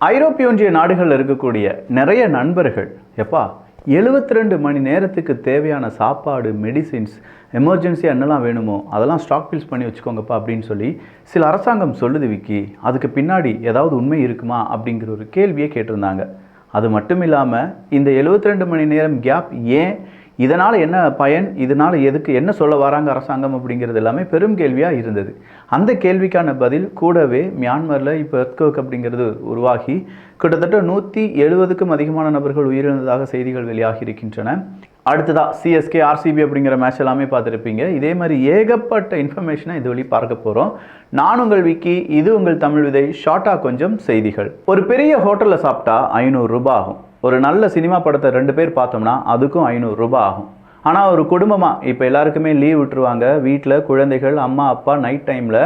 ஐரோப்பிய ஒன்றிய நாடுகளில் இருக்கக்கூடிய நிறைய நண்பர்கள் எப்பா எழுபத்தி ரெண்டு மணி நேரத்துக்கு தேவையான சாப்பாடு மெடிசின்ஸ் எமர்ஜென்சியாக என்னெல்லாம் வேணுமோ அதெல்லாம் ஸ்டாக் பில்ஸ் பண்ணி வச்சுக்கோங்கப்பா அப்படின்னு சொல்லி சில அரசாங்கம் சொல்லுது விக்கி. அதுக்கு பின்னாடி ஏதாவது உண்மை இருக்குமா அப்படிங்கிற ஒரு கேள்வியை கேட்டிருந்தாங்க. அது மட்டும் இல்லாமல் இந்த 72 ரெண்டு மணி நேரம் கேப் ஏன் இதனால் என்ன பயன்? இதனால் எதுக்கு? என்ன சொல்ல வராங்க அரசாங்கம் அப்படிங்கிறது எல்லாமே பெரும் கேள்வியாக இருந்தது. அந்த கேள்விக்கான பதில் கூடவே மியான்மரில் இப்போ எர்த்கோக் அப்படிங்கிறது உருவாகி கிட்டத்தட்ட நூற்றி எழுபதுக்கும் அதிகமான நபர்கள் உயிரிழந்ததாக செய்திகள் வெளியாகி இருக்கின்றன அடுத்ததாக சிஎஸ்கே ஆர்சிபி அப்படிங்கிற மேட்ச் எல்லாமே பார்த்துருப்பீங்க. இதே மாதிரி ஏகப்பட்ட இன்ஃபர்மேஷனை இது வழி பார்க்க போகிறோம் நான் உங்கள் விக்கி இது உங்கள் தமிழ் விதை ஷார்ட்டாக கொஞ்சம் செய்திகள். ஒரு பெரிய ஹோட்டலில் சாப்பிட்டா ஐநூறு ரூபாய் ஆகும். ஒரு நல்ல சினிமா படத்தை ரெண்டு பேர் பார்த்தோம்னா அதுக்கும் ஐநூறுரூபா ஆகும். ஆனால் ஒரு குடும்பமாக இப்போ எல்லாருக்குமே லீவ் விட்டுருவாங்க. வீட்டில் குழந்தைகள் அம்மா அப்பா நைட் டைமில்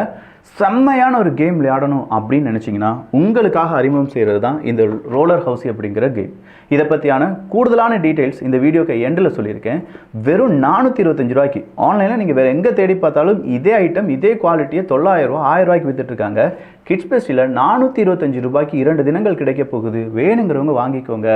செம்மையான ஒரு கேம் விளையாடணும் அப்படின்னு நினச்சிங்கன்னா உங்களுக்காக அறிமுகம் செய்கிறது தான் இந்த ரோலர் ஹவுஸ் அப்படிங்கிற கேம் இதை பற்றியான கூடுதலான டீட்டெயில்ஸ் இந்த வீடியோக்கு எண்டில் சொல்லியிருக்கேன். வெறும் நானூற்றி இருபத்தஞ்சு ரூபாய்க்கு. ஆன்லைனில் நீங்கள் வேறு எங்கே தேடி பார்த்தாலும் இதே ஐட்டம் இதே குவாலிட்டியை தொள்ளாயிரம் ரூபா ஆயிரம் ரூபாய்க்கு விற்றுட்ருக்காங்க கிட்ஸ் பெஸ்டில் நானூற்றி இருபத்தஞ்சு ரூபாய்க்கு இரண்டு தினங்கள் கிடைக்க போகுது. வேணுங்கிறவங்க வாங்கிக்கோங்க.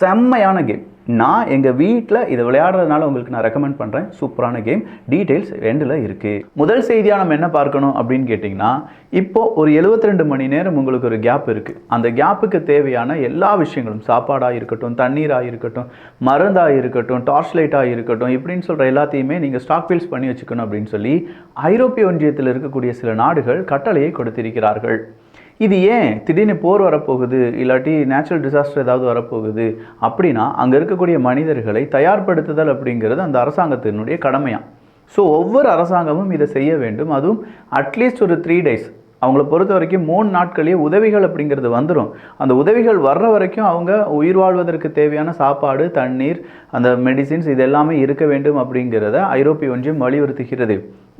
செம்மையான கேம் நான் எங்கள் வீட்டில் இதை விளையாடுறதுனால உங்களுக்கு நான் ரெக்கமெண்ட் பண்ணுறேன் சூப்பரான கேம் டீட்டெயில்ஸ் ரெண்டில் இருக்குது முதல் செய்தியாக நம்ம என்ன பார்க்கணும் அப்படின்னு கேட்டிங்கன்னா இப்போது ஒரு 72 ரெண்டு மணி நேரம் உங்களுக்கு ஒரு கேப் இருக்குது அந்த கேப்புக்கு தேவையான எல்லா விஷயங்களும் சாப்பாடாக இருக்கட்டும் தண்ணீராக இருக்கட்டும் மருந்தாக இருக்கட்டும் டார்ச் லைட்டாக இருக்கட்டும் இப்படின்னு சொல்கிற எல்லாத்தையுமே நீங்கள் ஸ்டாக் பில்ஸ் பண்ணி வச்சுக்கணும் அப்படின்னு சொல்லி ஐரோப்பிய ஒன்றியத்தில் இருக்கக்கூடிய சில நாடுகள் கட்டளையை கொடுத்திருக்கிறார்கள். இது ஏன் திடீர்னு போர் வரப்போகுது? இல்லாட்டி நேச்சுரல் டிசாஸ்டர் ஏதாவது வரப்போகுது? அப்படின்னா அங்கே இருக்கக்கூடிய மனிதர்களை தயார்படுத்துதல் அப்படிங்கிறது அந்த அரசாங்கத்தினுடைய கடமையாம் ஸோ ஒவ்வொரு அரசாங்கமும் இதை செய்ய வேண்டும். அதுவும் அட்லீஸ்ட் ஒரு த்ரீ டேஸ் அவங்கள பொறுத்த வரைக்கும் மூணு நாட்களே உதவிகள் அப்படிங்கிறது வந்துடும் அந்த உதவிகள் வர்ற வரைக்கும் அவங்க உயிர் வாழ்வதற்கு தேவையான சாப்பாடு தண்ணீர் அந்த மெடிசின்ஸ் இது எல்லாமே இருக்க வேண்டும் அப்படிங்கிறத ஐரோப்பிய ஒன்றியம் வலியுறுத்துகிறது.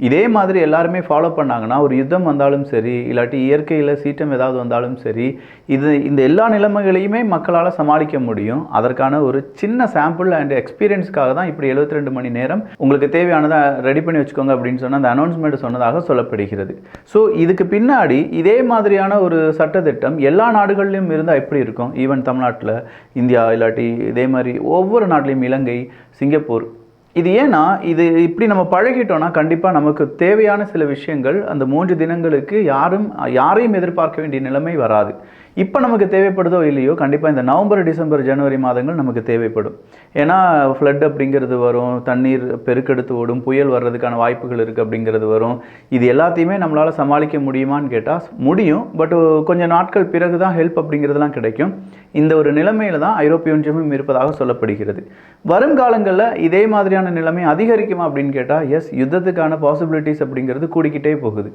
இதே மாதிரி எல்லாருமே ஃபாலோ பண்ணாங்கன்னா ஒரு யுத்தம் வந்தாலும் சரி இல்லாட்டி இயற்கையில் சீற்றம் ஏதாவது வந்தாலும் சரி இது இந்த எல்லா நிலைமைகளையுமே மக்களால் சமாளிக்க முடியும். அதற்கான ஒரு சின்ன சாம்பிள் அண்ட் எக்ஸ்பீரியன்ஸ்க்காக தான் இப்படி 72 ரெண்டு மணி நேரம் உங்களுக்கு தேவையானதை ரெடி பண்ணி வச்சுக்கோங்க அப்படின்னு சொன்ன அந்த அனௌன்ஸ்மெண்ட் சொன்னதாக சொல்லப்படுகிறது. ஸோ இதுக்கு பின்னாடி இதே மாதிரியான ஒரு சட்டத்திட்டம் எல்லா நாடுகள்லையும் இருந்தால் எப்படி இருக்கும்? ஈவன் தமிழ்நாட்டில் இந்தியா இல்லாட்டி இதே மாதிரி ஒவ்வொரு நாட்டிலையும் இலங்கை சிங்கப்பூர் இது ஏன்னா இது இப்படி நம்ம பழகிட்டோம்னா கண்டிப்பாக நமக்கு தேவையான சில விஷயங்கள் அந்த மூன்று தினங்களுக்கு யாரும் யாரையும் எதிர்பார்க்க வேண்டிய நிலைமை வராது. இப்போ நமக்கு தேவைப்படுதோ இல்லையோ கண்டிப்பாக இந்த நவம்பர் டிசம்பர் ஜனவரி மாதங்கள் நமக்கு தேவைப்படும். ஏன்னா ஃப்ளட் அப்படிங்கிறது வரும் தண்ணீர் பெருக்கெடுத்து ஓடும் புயல் வர்றதுக்கான வாய்ப்புகள் இருக்குது அப்படிங்கிறது வரும். இது எல்லாத்தையுமே நம்மளால் சமாளிக்க முடியுமான்னு கேட்டால் முடியும். பட் கொஞ்சம் நாட்கள் பிறகு தான் ஹெல்ப் அப்படிங்கிறதுலாம் கிடைக்கும். இந்த ஒரு நிலைமையில தான் ஐரோப்பிய ஒன்றியமும் இருப்பதாக சொல்லப்படுகிறது. வருங்காலங்களில் இதே மாதிரியான நிலைமை அதிகரிக்குமா அப்படின்னு கேட்டால் எஸ் யுத்தத்துக்கான பாசிபிலிட்டிஸ் அப்படிங்கிறது கூடிக்கிட்டே போகுது.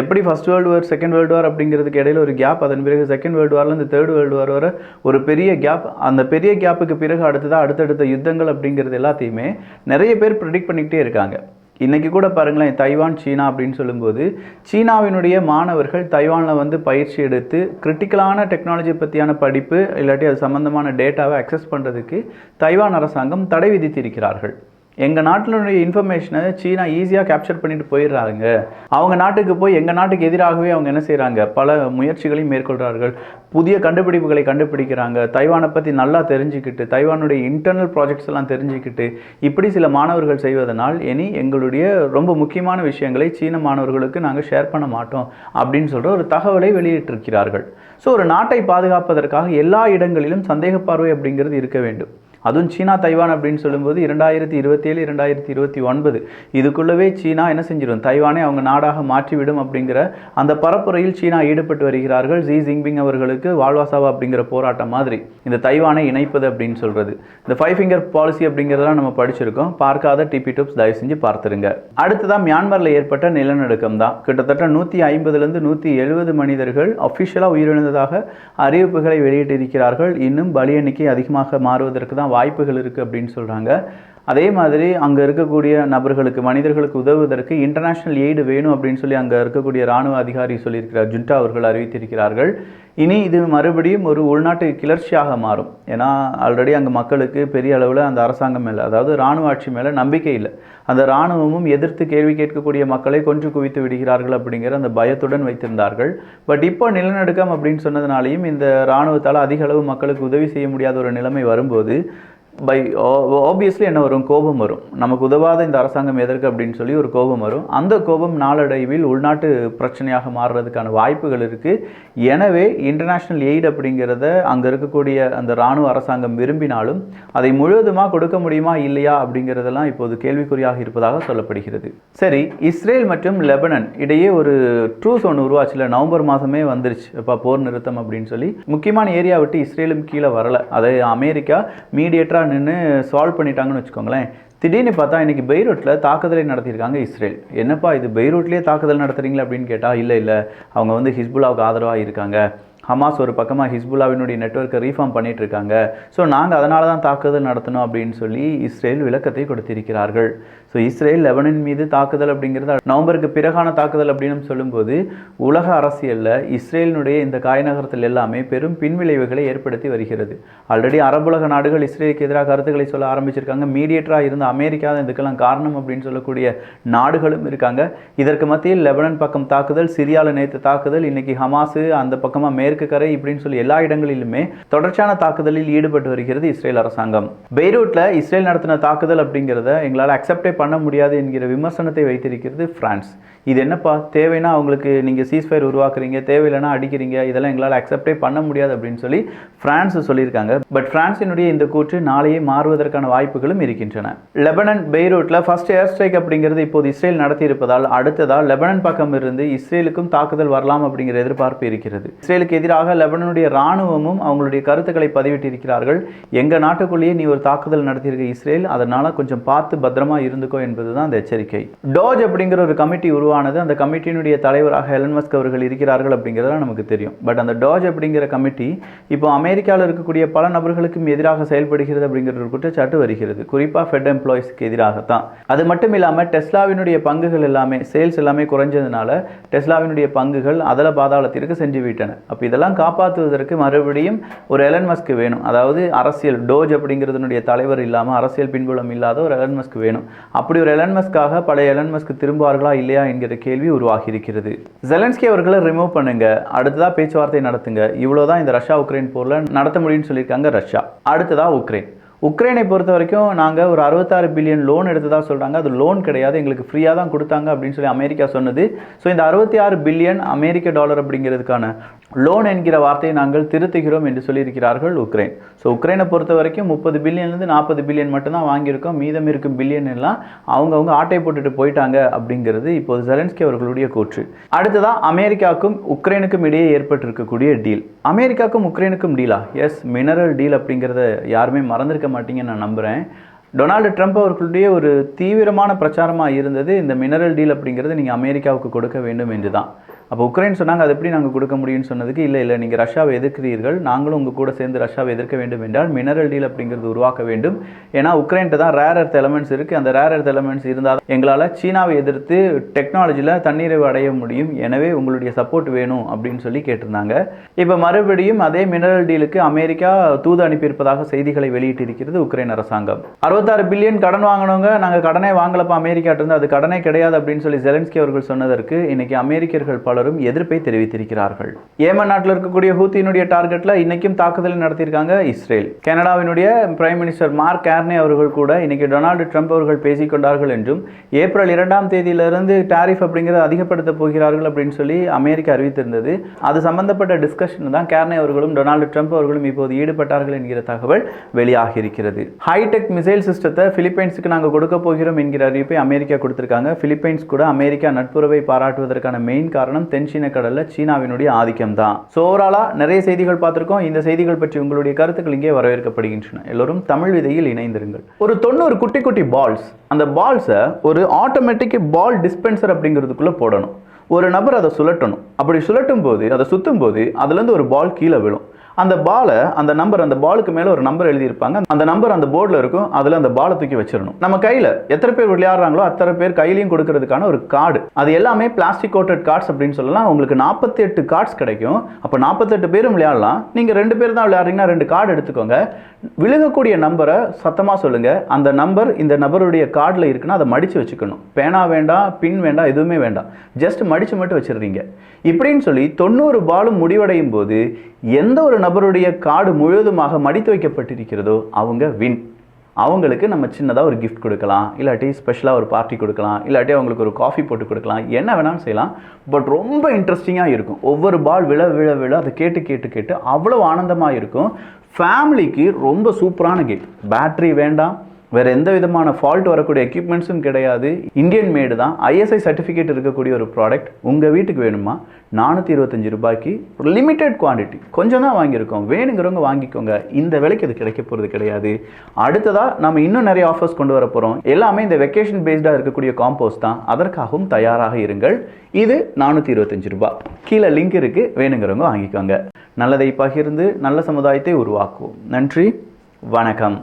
எப்படி first world war second world war அப்படிங்கிறதுக்கு இடையில ஒரு கேப் அதன் பிறகு செகண்ட் வேர்ல்டு வார்லேருந்து தேர்ட் வேர்ல்டு வார் வர ஒரு பெரிய கேப் அந்த பெரிய கேப்புக்கு பிறகு அடுத்ததாக அடுத்தடுத்த யுத்தங்கள் அப்படிங்கிறது எல்லாத்தையுமே நிறைய பேர் ப்ரிடிக்ட் பண்ணிக்கிட்டே இருக்காங்க. இன்றைக்கி கூட பாருங்களேன் தைவான் சீனா அப்படின்னு சொல்லும்போது சீனாவினுடைய மாணவர்கள் தைவானில் வந்து பயிற்சி எடுத்து கிரிட்டிக்கலான டெக்னாலஜி பற்றியான படிப்பு இல்லாட்டி அது சம்மந்தமான டேட்டாவை அக்சஸ் பண்ணுறதுக்கு தைவான் அரசாங்கம் தடை விதித்திருக்கிறார்கள். எங்கள் நாட்டினுடைய இன்ஃபர்மேஷனை சீனா ஈஸியாக கேப்சர் பண்ணிட்டு போயிடுறாங்க அவங்க நாட்டுக்கு போய் எங்கள் நாட்டுக்கு எதிராகவே அவங்க என்ன செய்கிறாங்க பல முயற்சிகளையும் மேற்கொள்கிறார்கள் புதிய கண்டுபிடிப்புகளை கண்டுபிடிக்கிறாங்க. தைவானை பற்றி நல்லா தெரிஞ்சுக்கிட்டு தைவானுடைய இன்டர்னல் ப்ராஜெக்ட்ஸ் எல்லாம் தெரிஞ்சுக்கிட்டு இப்படி சில மாணவர்கள் செய்வதனால் இனி எங்களுடைய ரொம்ப முக்கியமான விஷயங்களை சீன மாணவர்களுக்கு நாங்கள் ஷேர் பண்ண மாட்டோம் அப்படின்னு சொல்கிற ஒரு தகவலை வெளியிட்டிருக்கிறார்கள். ஸோ ஒரு நாட்டை பாதுகாப்பதற்காக எல்லா இடங்களிலும் சந்தேக பார்வை அப்படிங்கிறது இருக்க வேண்டும். அதுவும் சீனா தைவான் அப்படின்னு சொல்லும்போது இரண்டாயிரத்தி இருபத்தி ஏழு இரண்டாயிரத்தி இருபத்தி ஒன்பது. இதுக்குள்ளவே சீனா என்ன செஞ்சிடும்? தைவானை அவங்க நாடாக மாற்றிவிடும் அப்படிங்கிற அந்த பரப்புரையில் சீனா ஈடுபட்டு வருகிறார்கள் ஜி ஜிங்பிங் அவர்களுக்கு வாழ்வாசாவா அப்படிங்கிற போராட்டம் மாதிரி. இந்த தைவானை இணைப்பது அப்படின்னு சொல்றது. இந்த ஃபைவ் ஃபிங்கர் பாலிசி அப்படிங்கிறதெல்லாம் நம்ம படிச்சிருக்கோம். பார்க்காத டிபி டிப்ஸ் தயவு செஞ்சு பார்த்துருங்க. அடுத்ததான் மியான்மரில் ஏற்பட்ட நிலநடுக்கம் தான். கிட்டத்தட்ட நூற்றி ஐம்பதுலேருந்து நூற்றி எழுபது மனிதர்கள் அஃபிஷியலாக உயிரிழந்ததாக அறிவிப்புகளை வெளியிட்டிருக்கிறார்கள். இன்னும் பலி எண்ணிக்கை அதிகமாக மாறுவதற்கு தான் வாய்ப்புகள் இருக்குது அப்படின்னு சொல்கிறாங்க அதே மாதிரி அங்கே இருக்கக்கூடிய நபர்களுக்கு மனிதர்களுக்கு உதவுவதற்கு இன்டர்நேஷ்னல் எய்டு வேணும் அப்படின்னு சொல்லி அங்கே இருக்கக்கூடிய ராணுவ அதிகாரி சொல்லியிருக்கிறார். ஜுண்டா அவர்கள் அறிவித்திருக்கிறார்கள். இனி இது மறுபடியும் ஒரு உள்நாட்டு கிளர்ச்சியாக மாறும். ஏன்னா ஆல்ரெடி அங்கே மக்களுக்கு பெரிய அளவில் அந்த அரசாங்கம் மேலே அதாவது இராணுவ ஆட்சி மேலே நம்பிக்கை இல்லை. அந்த இராணுவமும் எதிர்த்து கேள்வி கேட்கக்கூடிய மக்களை கொன்று குவித்து விடுகிறார்கள் அப்படிங்கிற அந்த பயத்துடன் வைத்திருந்தார்கள். பட் இப்போ நிலநடுக்கம் அப்படின்னு சொன்னதுனாலையும் இந்த இராணுவத்தால் அதிக அளவு மக்களுக்கு உதவி செய்ய முடியாத ஒரு நிலைமை வரும்போது பை ஆப்வியஸ்லி என்ன வரும்? கோபம் வரும். நமக்கு உதவாத இந்த அரசாங்கம் எதற்கு அப்படின்னு சொல்லி ஒரு கோபம் வரும். அந்த கோபம் நாளடைவில் உள்நாட்டு பிரச்சனையாக மாறுறதுக்கான வாய்ப்புகள் இருக்குது எனவே இன்டர்நேஷ்னல் எய்ட் அப்படிங்கிறத அங்கே இருக்கக்கூடிய அந்த இராணுவ அரசாங்கம் விரும்பினாலும் அதை முழுவதுமாக கொடுக்க முடியுமா இல்லையா அப்படிங்கிறதெல்லாம் இப்போது கேள்விக்குறியாக இருப்பதாக சொல்லப்படுகிறது. சரி இஸ்ரேல் மற்றும் லெபனன் இடையே ஒரு ட்ரூஸ் ஒன்று உருவாச்சுல. நவம்பர் மாதமே வந்துருச்சு. இப்போ போர் நிறுத்தம் அப்படின்னு சொல்லி. முக்கியமான ஏரியா விட்டு இஸ்ரேலும் கீழே வரல. அதை அமெரிக்கா மீடியேட்டராக நின்று சால்வ் பண்ணிட்டாங்கன்னு வச்சுக்கோங்களேன். திடீர்னு பார்த்தா இன்னைக்கு பெய்ரூட்டில் தாக்குதலை நடத்தியிருக்காங்க இஸ்ரேல். என்னப்பா இது பெய்ரூட்லேயே தாக்குதல் நடத்துகிறீங்களா அப்படின்னு கேட்டால் இல்லை இல்லை. அவங்க வந்து ஹிஸ்புல்லாவுக்கு ஆதரவாக இருக்காங்க ஹமாஸ் ஒரு பக்கமாக ஹிஸ்புல்லாவினுடைய நெட்ஒர்க்கை ரீஃபார்ம் பண்ணிட்டு இருக்காங்க ஸோ நாங்கள் அதனால தான் தாக்குதல் நடத்தணும் அப்படின்னு சொல்லி இஸ்ரேல் விளக்கத்தை கொடுத்திருக்கிறார்கள். ஸோ இஸ்ரேல் லெபனன் மீது தாக்குதல் அப்படிங்கிறது நவம்பருக்கு பிறகான தாக்குதல் அப்படின்னு சொல்லும்போது உலக அரசியலில் இஸ்ரேலினுடைய இந்த காய் நகரத்தில் எல்லாமே பெரும் பின்விளைவுகளை ஏற்படுத்தி வருகிறது. ஆல்ரெடி அரபுலக நாடுகள் இஸ்ரேலுக்கு எதிராக கருத்துக்களை சொல்ல ஆரம்பிச்சிருக்காங்க. மீடியேட்டராக இருந்த அமெரிக்கா தான் இதுக்கெல்லாம் காரணம் அப்படின்னு சொல்லக்கூடிய நாடுகளும் இருக்காங்க. இதற்கு மத்தியில் லெபனன் பக்கம் தாக்குதல் சிரியாவில் நேற்று தாக்குதல் இன்னைக்கு ஹமாஸு அந்த பக்கமாக மேற்கு மேற்கு கரை இப்படின்னு சொல்லி எல்லா இடங்களிலுமே தொடர்ச்சியான தாக்குதலில் ஈடுபட்டு வருகிறது இஸ்ரேல் அரசாங்கம். பெய்ரூட்டில் இஸ்ரேல் நடத்தின தாக்குதல் அப்படிங்கிறத எங்களால் அக்செப்டே பண்ண முடியாது என்கிற விமர்சனத்தை வைத்திருக்கிறது பிரான்ஸ். இது என்னப்பா? தேவைன்னா அவங்களுக்கு நீங்கள் சீஸ்ஃபயர் உருவாக்குறீங்க தேவையில்லைனா அடிக்கிறீங்க இதெல்லாம் எங்களால் அக்செப்டே பண்ண முடியாது அப்படின்னு சொல்லி பிரான்ஸ் சொல்லியிருக்காங்க. பட் பிரான்சினுடைய இந்த கூற்று நாளையே மாறுவதற்கான வாய்ப்புகளும் இருக்கின்றன. லெபனன் பெய்ரூட்டில் ஃபர்ஸ்ட் ஏர் ஸ்ட்ரைக் அப்படிங்கிறது இப்போது இஸ்ரேல் நடத்தியிருப்பதால் அடுத்ததாக லெபனன் பக்கம் இருந்து இஸ்ரேலுக்கும் தாக்குதல் வரலாம் அப்படிங்கிற எதிர்பார்ப்பு இருக்கிறது. இஸ்ரேலுக்கு எதிராக லெபனனுடைய இராணுவமும் அவங்களுடைய கருத்துக்களை பதிவிட்டிருக்கிறார்கள். எங்கள் நாட்டுக்குள்ளேயே நீ ஒரு தாக்குதல் நடத்தியிருக்க இஸ்ரேல் அதனால கொஞ்சம் பார்த்து பத்திரமா இருந்துக்கோ என்பதுதான் அந்த எச்சரிக்கை. டோஜ் அப்படிங்கிற ஒரு கமிட்டி உருவானது அந்த கமிட்டியினுடைய தலைவராக எலன் மஸ்க் அவர்கள் இருக்கிறார்கள் அப்படிங்கிறதெல்லாம் நமக்கு தெரியும். பட் அந்த டோஜ் அப்படிங்கிற கமிட்டி இப்போ அமெரிக்காவில் இருக்கக்கூடிய பல நபர்களுக்கும் எதிராக செயல்படுகிறது அப்படிங்கிற ஒரு குற்றச்சாட்டு வருகிறது. குறிப்பாக ஃபெட் எம்ப்ளாயிஸ்க்கு எதிராகத்தான். அது மட்டும் இல்லாமல் டெஸ்லாவினுடைய பங்குகள் எல்லாமே சேல்ஸ் எல்லாமே குறைஞ்சதுனால டெஸ்லாவினுடைய பங்குகள் அதல பாதாளத்திற்கு சென்று விட்டன அப்போ இதெல்லாம் காப்பாற்றுவதற்கு மறுபடியும் ஒரு எலன் மஸ்க் வேணும். அதாவது அரசியல் டோஜ் அப்படிங்கிறதுனுடைய தலைவர் இல்லாமல் அரசியல் பின்புலம் இல்லாத ஒரு எலன் மஸ்க் வேணும். அப்படி ஒரு எலன் மஸ்காக பழைய எலன் மஸ்க் திரும்புவார்களா இல்லையா என்கிற கேள்வி உருவாகி இருக்கிறது ஜெலன்ஸ்கி அவர்களை ரிமூவ் பண்ணுங்க. அடுத்ததா பேச்சுவார்த்தை நடத்துங்க. இவ்வளோதான் இந்த ரஷ்யா உக்ரைன் போரில் நடத்த முடியும்னு சொல்லியிருக்காங்க ரஷ்யா அடுத்ததா உக்ரைன் உக்ரைனை பொறுத்த வரைக்கும் நாங்கள் ஒரு அறுபத்தாறு பில்லியன் லோன் எடுத்ததாக சொல்கிறாங்க அது லோன் கிடையாது. எங்களுக்கு ஃப்ரீயாக தான் கொடுத்தாங்க அப்படின்னு சொல்லி அமெரிக்கா சொன்னது. ஸோ இந்த அறுபத்தி ஆறு பில்லியன் அமெரிக்க டாலர் அப்படிங்கிறதுக்கான லோன் என்கிற வார்த்தையை நாங்கள் திருத்துகிறோம் என்று சொல்லியிருக்கிறார்கள் உக்ரைன். ஸோ உக்ரைனை பொறுத்த வரைக்கும் முப்பது பில்லியன்லேருந்து நாற்பது பில்லியன் மட்டும்தான் வாங்கியிருக்கோம். மீதம் இருக்கும் பில்லியன் எல்லாம் அவங்கவுங்க ஆட்டை போட்டுட்டு போயிட்டாங்க அப்படிங்கிறது இப்போது ஜெலன்ஸ்கி அவர்களுடைய கூற்று. அடுத்ததாக அமெரிக்காவுக்கும் உக்ரைனுக்கும் இடையே ஏற்பட்டிருக்கக்கூடிய டீல் அமெரிக்காவுக்கும் உக்ரைனுக்கும் டீலா எஸ் மினரல் டீல் அப்படிங்கிறத யாருமே மறந்துருக்க மாட்டீங்கன்னு நான் நம்புகிறேன் டொனால்டு ட்ரம்ப் அவர்களுடைய ஒரு தீவிரமான பிரச்சாரமாக இருந்தது இந்த மினரல் டீல் அப்படிங்கிறது நீங்கள் அமெரிக்காவுக்கு கொடுக்க வேண்டும் என்று தான் அப்போ உக்ரைன் சொன்னாங்க அது எப்படி நாங்கள் கொடுக்க முடியும்னு சொன்னதுக்கு இல்லை இல்லை நீங்கள் ரஷ்யாவை எதிர்க்கிறீர்கள். நாங்களும் உங்கள் கூட சேர்ந்து ரஷ்யாவை எதிர்க்க வேண்டும் என்றால் மினரல் டீல் அப்படிங்கிறது உருவாக்க வேண்டும். ஏன்னா உக்ரைன்ட்டு தான் ரேர் எர்த் எலமெண்ட்ஸ் இருக்குது அந்த ரேர் எர்த் எலமெண்ட்ஸ் இருந்தால் எங்களால் சீனாவை எதிர்த்து டெக்னாலஜியில் தன்னிறைவு அடைய முடியும். எனவே உங்களுடைய சப்போர்ட் வேணும் அப்படின்னு சொல்லி கேட்டிருந்தாங்க. இப்போ மறுபடியும் அதே மினரல் டீலுக்கு அமெரிக்கா தூது அனுப்பியிருப்பதாக செய்திகளை வெளியிட்டிருக்கிறது உக்ரைன் அரசாங்கம். அறுபத்தாறு பில்லியன் கடன் வாங்கினவங்க நாங்கள் கடனே வாங்கலப்பா அமெரிக்காட்டிருந்து அது கடனே கிடையாது அப்படின்னு சொல்லி ஜெலன்ஸ்கி அவர்கள் சொன்னதற்கு இன்னைக்கு அமெரிக்கர்கள் பலர் பலரும் எதிர்ப்பை தெரிவித்திருக்கிறார்கள். ஏமன் நாட்டில் இருக்கக்கூடிய ஹூத்தியினுடைய டார்கெட்டில் இன்னைக்கும் தாக்குதல் நடத்தியிருக்காங்க இஸ்ரேல். கனடாவினுடைய பிரைம் மினிஸ்டர் மார்க் கேர்னே அவர்கள் கூட இன்னைக்கு டொனால்டு ட்ரம்ப் அவர்கள் பேசிக்கொண்டார்கள் என்றும் ஏப்ரல் இரண்டாம் தேதியிலிருந்து டாரிஃப் அப்படிங்கிறத அதிகப்படுத்த போகிறார்கள் அப்படின்னு சொல்லி அமெரிக்கா அறிவித்திருந்தது. அது சம்பந்தப்பட்ட டிஸ்கஷன் தான் கேர்னே அவர்களும் டொனால்டு ட்ரம்ப் அவர்களும் இப்போது ஈடுபட்டார்கள் என்கிற தகவல் வெளியாகி இருக்கிறது ஹைடெக் மிசைல் சிஸ்டத்தை பிலிப்பைன்ஸுக்கு நாங்கள் கொடுக்க போகிறோம் என்கிற அறிவிப்பை அமெரிக்கா கொடுத்திருக்காங்க. பிலிப்பைன்ஸ் கூட அமெரிக்கா நட்புறவை பாராட்டுவதற்கான மெயின் காரணம் தென்சீன கடலில் சீனாவினுடைய ஆதிக்கம் தான் ஸோ ஓவராலாக நிறைய செய்திகள் பார்த்துருக்கோம். இந்த செய்திகள் பற்றி உங்களுடைய கருத்துக்கள் இங்கே வரவேற்கப்படுகின்றன. எல்லோரும் தமிழ் விதையில் இணைந்திருங்கள். ஒரு தொண்ணூறு குட்டி குட்டி பால்ஸ் அந்த பால்ஸை ஒரு ஆட்டோமேட்டிக் பால் டிஸ்பென்சர் அப்படிங்கிறதுக்குள்ளே போடணும். ஒரு நபர் அதை சுழட்டணும். அப்படி சுழட்டும் போது அதை சுற்றும் போது அதுலேருந்து ஒரு பால் கீழே விழும். அந்த பாலை அந்த நம்பர் அந்த பாலுக்கு மேலே ஒரு நம்பர் எழுதியிருப்பாங்க. அந்த நம்பர் அந்த போர்டில் இருக்கும். அதில் அந்த பாலை தூக்கி வச்சிடணும். நம்ம கையில் எத்தனை பேர் விளையாடுறாங்களோ அத்தனை பேர் கையிலையும் கொடுக்கறதுக்கான ஒரு கார்டு அது எல்லாமே பிளாஸ்டிக் கோட்டட் கார்ட்ஸ் அப்படின்னு சொல்லலாம். உங்களுக்கு நாற்பத்தி எட்டு கார்ட்ஸ் கிடைக்கும். அப்போ நாற்பத்தெட்டு பேரும் விளையாடலாம். நீங்கள் ரெண்டு பேர் தான் விளையாடுறீங்கன்னா ரெண்டு கார்டு எடுத்துக்கோங்க. விழுகக்கூடிய நம்பரை சத்தமாக சொல்லுங்கள் அந்த நம்பர் இந்த நபருடைய கார்டில் இருக்குன்னா அதை மடித்து வச்சுக்கணும். பேனா வேண்டாம் பின் வேண்டாம் எதுவுமே வேண்டாம். ஜஸ்ட் மடித்து மட்டும் வச்சிடுறீங்க. இப்படின்னு சொல்லி தொண்ணூறு பாலும் முடிவடையும் போது எந்த ஒரு நபருடைய கார்டு முழுவதுமாக மடித்து வைக்கப்பட்டிருக்கிறதோ அவங்க வின் அவங்களுக்கு நம்ம சின்னதாக ஒரு கிஃப்ட் கொடுக்கலாம் இல்லாட்டி ஸ்பெஷலாக ஒரு பார்ட்டி கொடுக்கலாம் இல்லாட்டி அவங்களுக்கு ஒரு காஃபி போட்டு கொடுக்கலாம் என்ன வேணாலும் செய்யலாம். பட் ரொம்ப இன்ட்ரெஸ்டிங்காக இருக்கும். ஒவ்வொரு பால் விழ விழ விழ அதை கேட்டு கேட்டு கேட்டு அவ்வளோ ஆனந்தமாக இருக்கும். ஃபேமிலிக்கு ரொம்ப சூப்பரான கிஃப்ட் பேட்டரி வேண்டாம். வேறு எந்த விதமான ஃபால்ட் வரக்கூடிய எக்யூப்மெண்ட்ஸும் கிடையாது. இந்தியன் மேடு தான். ஐஎஸ்ஐ சர்டிஃபிகேட் இருக்கக்கூடிய ஒரு ப்ராடக்ட் உங்கள் வீட்டுக்கு வேணுமா? நானூற்றி இருபத்தஞ்சி ரூபாய்க்கு ஒரு லிமிட்டெட் குவான்டிட்டி கொஞ்சம் தான் வாங்கியிருக்கோம். வேணுங்கிறவங்க வாங்கிக்கோங்க. இந்த விலைக்கு அது கிடைக்க போகிறது கிடையாது. அடுத்ததாக நம்ம இன்னும் நிறைய ஆஃபர்ஸ் கொண்டு வர போகிறோம் எல்லாமே இந்த வெக்கேஷன் பேஸ்டாக இருக்கக்கூடிய காம்போஸ் தான். அதற்காகவும் தயாராக இருங்கள். இது நானூற்றி இருபத்தஞ்சி ரூபாய். கீழே லிங்க் இருக்குது வேணுங்கிறவங்க வாங்கிக்கோங்க. நல்லதை பகிர்ந்து நல்ல சமுதாயத்தை உருவாக்குவோம். நன்றி. வணக்கம்.